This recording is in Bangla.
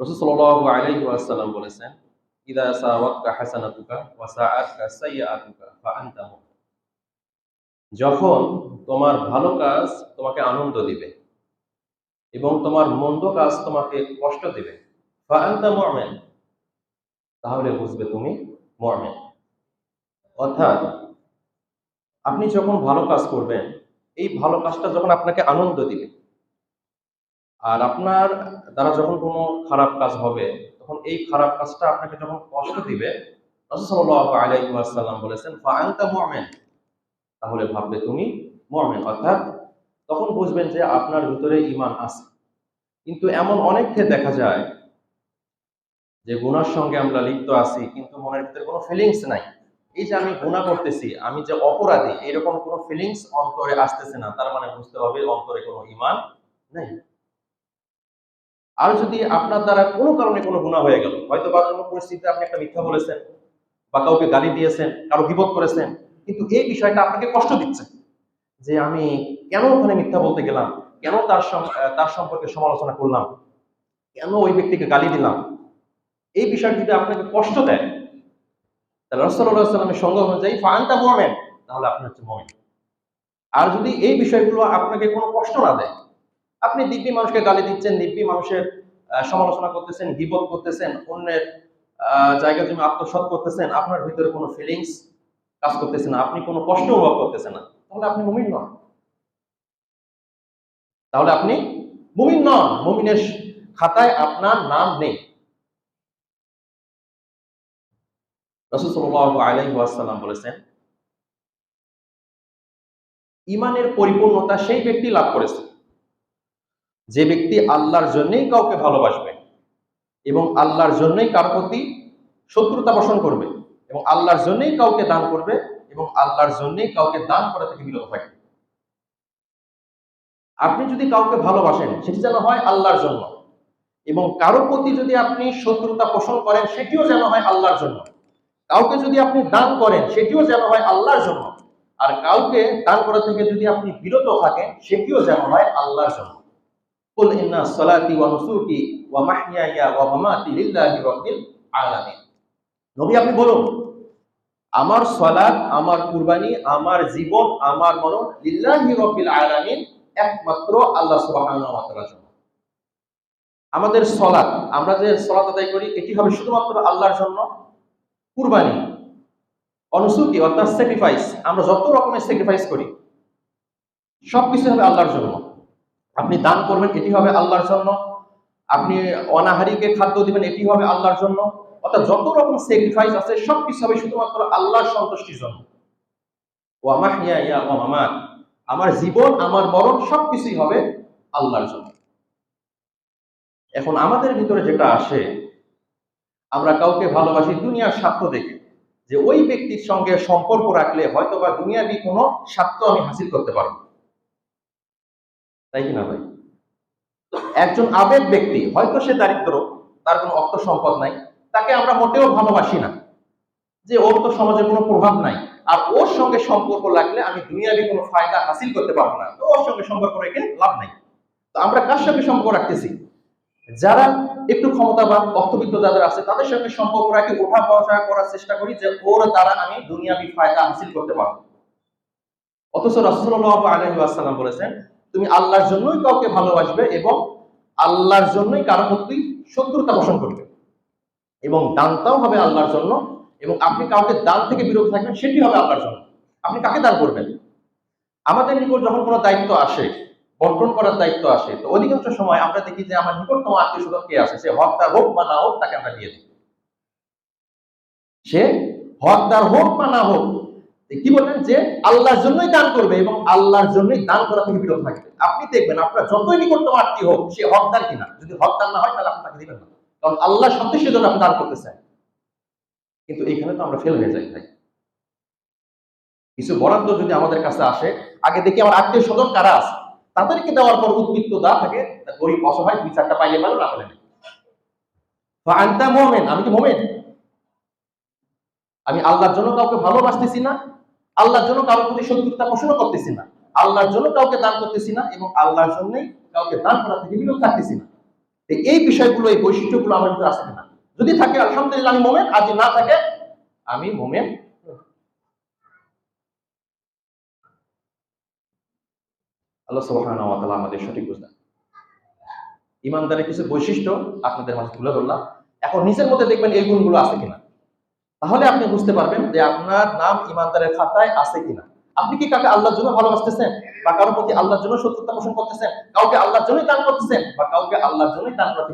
ওয়াসাল্লাম বলেছেন যখন তোমার ভালো কাজ তোমাকে আনন্দ দিবে এবং তোমার মন্দ কাজ তোমাকে কষ্ট দিবে তাহলে বুঝবে তুমি মুমিন। অর্থাৎ আপনি যখন ভালো কাজ করবেন, এই ভালো কাজটা যখন আপনাকে আনন্দ দিবে আর আপনার দ্বারা যখন কোনো খারাপ কাজ হবে, তখন এই খারাপ কাজটা আপনাকে যখন কষ্ট দিবে ওয়াসাল্লাম বলেছেন তাহলে ভাববে তুমি মুমিন। অর্থাৎ তখন বুঝবেন যে আপনার ভিতরে ঈমান আছে। কিন্তু এমন অনেক ক্ষেত্রে দেখা যায় যে গুনার সঙ্গে আমরা লিপ্ত আছি, কিন্তু মনের ভিতরে কোনো ফিলিংস নাই। এই যে আমি গুনাহ করতেছি, আমি যে অপরাধী, এরকম কোনো ফিলিংস অন্তরে আসতেছে না। তার মানে বুঝতে হবে অন্তরে কোনো ঈমান নেই। আর যদি আপনার দ্বারা কোনো কারণে কোনো গুণা হয়ে গেল, হয়তো বা কোনো পরিস্থিতিতে আপনি একটা মিথ্যা বলেছেন বা কাউকে গালি দিয়েছেন, কারও বিপদ করেছেন, কিন্তু এই বিষয়টা আপনাকে কষ্ট দিচ্ছে যে আমি কেন ওখানে মিথ্যা বলতে গেলাম? কেন তার তার সম্পর্কে সমালোচনা করলাম? কেন ওই ব্যক্তিকে গালি দিলাম? এই বিষয়টি যদি আপনাকে কষ্ট দেয়, তাহলে রসল্লাহ সাল্লামের সঙ্গ অনুযায়ী ফান্তা মোমেন, তাহলে আপনি হচ্ছে মোমেন। আর যদি এই বিষয়গুলো আপনাকে কোনো কষ্ট না দেয় আপনি দিব্যি মানুষকে গালি দিচ্ছেন, দিব্যি মানুষের সমালোচনা করতেছেন, গিবত করতেছেন, অন্যের জায়গা জমি আত্মসৎ করতেছেন, আপনার ভিতরে কোনো ফিলিংস কাজ করতেছে না, আপনি কোনো কষ্ট অনুভব করতেছেন না, তাহলে আপনি মুমিন নন। তাহলে আপনি মুমিন নন, মুমিনের খাতায় আপনার নাম নেই। বলেছেন, ইমানের পরিপূর্ণতা সেই ব্যক্তি লাভ করেছে। যে ব্যক্তি আল্লাহর জন্যই কাউকে ভালোবাসবে এবং আল্লাহর জন্যই কার প্রতি শত্রুতা পোষণ করবে এবং আল্লাহর জন্যই কাউকে দান করবে এবং আল্লাহর জন্যই কাউকে দান করা থেকে বিরত থাকবে আপনি যদি কাউকে ভালোবাসেন, সেটি যেন হয় আল্লাহর জন্য এবং কারও প্রতি যদি আপনি শত্রুতা পোষণ করেন, সেটিও যেন হয় আল্লাহর জন্য। কাউকে যদি আপনি দান করেন, সেটিও যেন হয় আল্লাহর জন্য। আর কাউকে দান করা থেকে যদি আপনি বিরত থাকেন, সেটিও যেন হয় আল্লাহর জন্য। সালাতি নবী আপনি বলুন, আমার সালাত, আমার কুরবানি, আমার জীবন, আমার মরণ লিল্লাহি আলামিন একমাত্র আল্লাহ সুবহানাহু ওয়া তাআলার জন্য। আমাদের সলাৎ আমরা যে সলাৎ আদায় করি, এটি হবে শুধুমাত্র আল্লাহর জন্য কুরবানি। অনুসুকি অর্থাৎ স্যাক্রিফাইস আমরা যত রকমের স্যাক্রিফাইস করি, সবকিছু হবে আল্লাহর জন্য। আপনি দান করবেন, এটি হবে আল্লাহর জন্য। আপনি অনাহারীকে খাদ্য দিবেন, এটি হবে আল্লাহর জন্য। অর্থাৎ যত রকম স্যাক্রিফাইস আছে, সবকিছু হবে শুধুমাত্র আল্লাহর সন্তুষ্টির জন্য। ও আমার হিয়া ইয়া ও আমার আমার জীবন, আমার মরণ সবকিছুই হবে আল্লাহর জন্য। এখন আমাদের ভিতরে যেটা আসে, আমরা কাউকে ভালোবাসি, দুনিয়ার স্বার্থ দেখে। যে ওই ব্যক্তির সঙ্গে সম্পর্ক রাখলে হয়তো বা দুনিয়াবি কোনো স্বার্থ আমি হাসিল করতে পারব। তাই কিনা ভাই? একজন আবেগ ব্যক্তি, হয়তো সে দারিদ্র, তার কোনো অর্থ সম্পদ নাই, তাকে আমরা মোটেও ভালোবাসি না। যে ওর তো সমাজে কোনো প্রভাব নাই, আর ওর সঙ্গে সম্পর্ক লাগলে আমি দুনিয়াবি কোনো ফায়দা হাসিল করতে পারব না, তো ওর সঙ্গে সম্পর্ক রেখে লাভ নাই। তো আমরা কার সঙ্গে সম্পর্ক রাখতেছি? যারা একটু ক্ষমতাবান, অর্থবিত্ত যাদের আছে, তাদের সঙ্গে সম্পর্ক রাখে ওঠা বসা করার চেষ্টা করি যে ওর দ্বারা আমি দুনিয়াবি ফায়দা হাসিল করতে পারব। অথচ রাসূলুল্লাহ আলাইহি ওয়াসাল্লাম বলেছেন তুমি আল্লাহর জন্যই কাউকে ভালোবাসবে এবং আল্লাহর জন্যই কারও প্রতি শত্রুতা পোষণ করবে। এবং দানটাও হবে আল্লাহর জন্য এবং আপনি কাউকে দান থেকে বিরত থাকবেন, সেটি হবে আল্লাহর জন্য। আপনি কাকে দান করবেন? আমাদের নিকট যখন কোনো দায়িত্ব আসে, বন্টন করার দায়িত্ব আসে, তো অধিকাংশ সময় আমরা দেখি যে আমার নিকটতম আত্মীয় স্বজন কে আছে? সে হকদার হোক বা না হোক, তাকে আমরা দিয়ে দিই সে হকদার হোক বা না হোক কি বললেন? যে আল্লাহর জন্যই দান করবে এবং আল্লাহর জন্যই দান করা থেকে বিরত থাকবে। আপনি দেখবেন আপনার যতই নিকটতম আত্মীয় হোক, সে হকদার কিনা। যদি হকদার না হয়, তাহলে আপনি তাকে দিবেন না। কারণ আল্লাহ সন্তুষ্টির জন্য আপনি দান করতেছেন। কিন্তু এইখানে তো আমরা ফেল হয়ে যাই, ভাই। কিছু বরাদ্দ যদি আমাদের কাছে আসে, আগে দেখি আমার আত্মীয় স্বজন কারা আছে? তাদেরকে দেওয়ার পর উদ্বৃত্ত দা থাকে গরিব, অসহায়, দুই চারটা পাইলে পারো, না মোমেন, আমি কি মোমেন? আমি আল্লাহর জন্য কাউকে ভালোবাসতেছি না? আল্লাহর জন্য কারোর প্রতি শত্রুতা পোষণ করতেছি না। আল্লাহর জন্য কাউকে দান করতেছি না এবং আল্লাহর জন্যই কাউকে দান করা থেকে বিরত থাকতেছি না। এই বিষয়গুলো, এই বৈশিষ্ট্যগুলো আমার ভিতরে আছে কিনা যদি থাকে, আলহামদুলিল্লাহ আমি মোমেন, আর যদি না থাকে, আমি মোমেন। আল্লাহ সুবহানাহু ওয়া তাআলা আমাদের সঠিক বুঝলেন ইমানদারের কিছু বৈশিষ্ট্য আপনাদের মাঝে তুলে ধরলাম। এখন নিচের মধ্যে দেখবেন এই গুণগুলো আছে কিনা। তাহলে আপনি বুঝতে পারবেন যে আপনার নাম ইমানদারের খাতায় আছে কিনা। আপনি কি কাকে আল্লাহর জন্য ভালোবাসতেছেন? বা কারোর প্রতি আল্লাহর জন্য শত্রুতা পোষণ করতেছেন? কাউকে আল্লাহর জন্যই দান করতেছেন? বা কাউকে আল্লাহর জন্যই দান করতে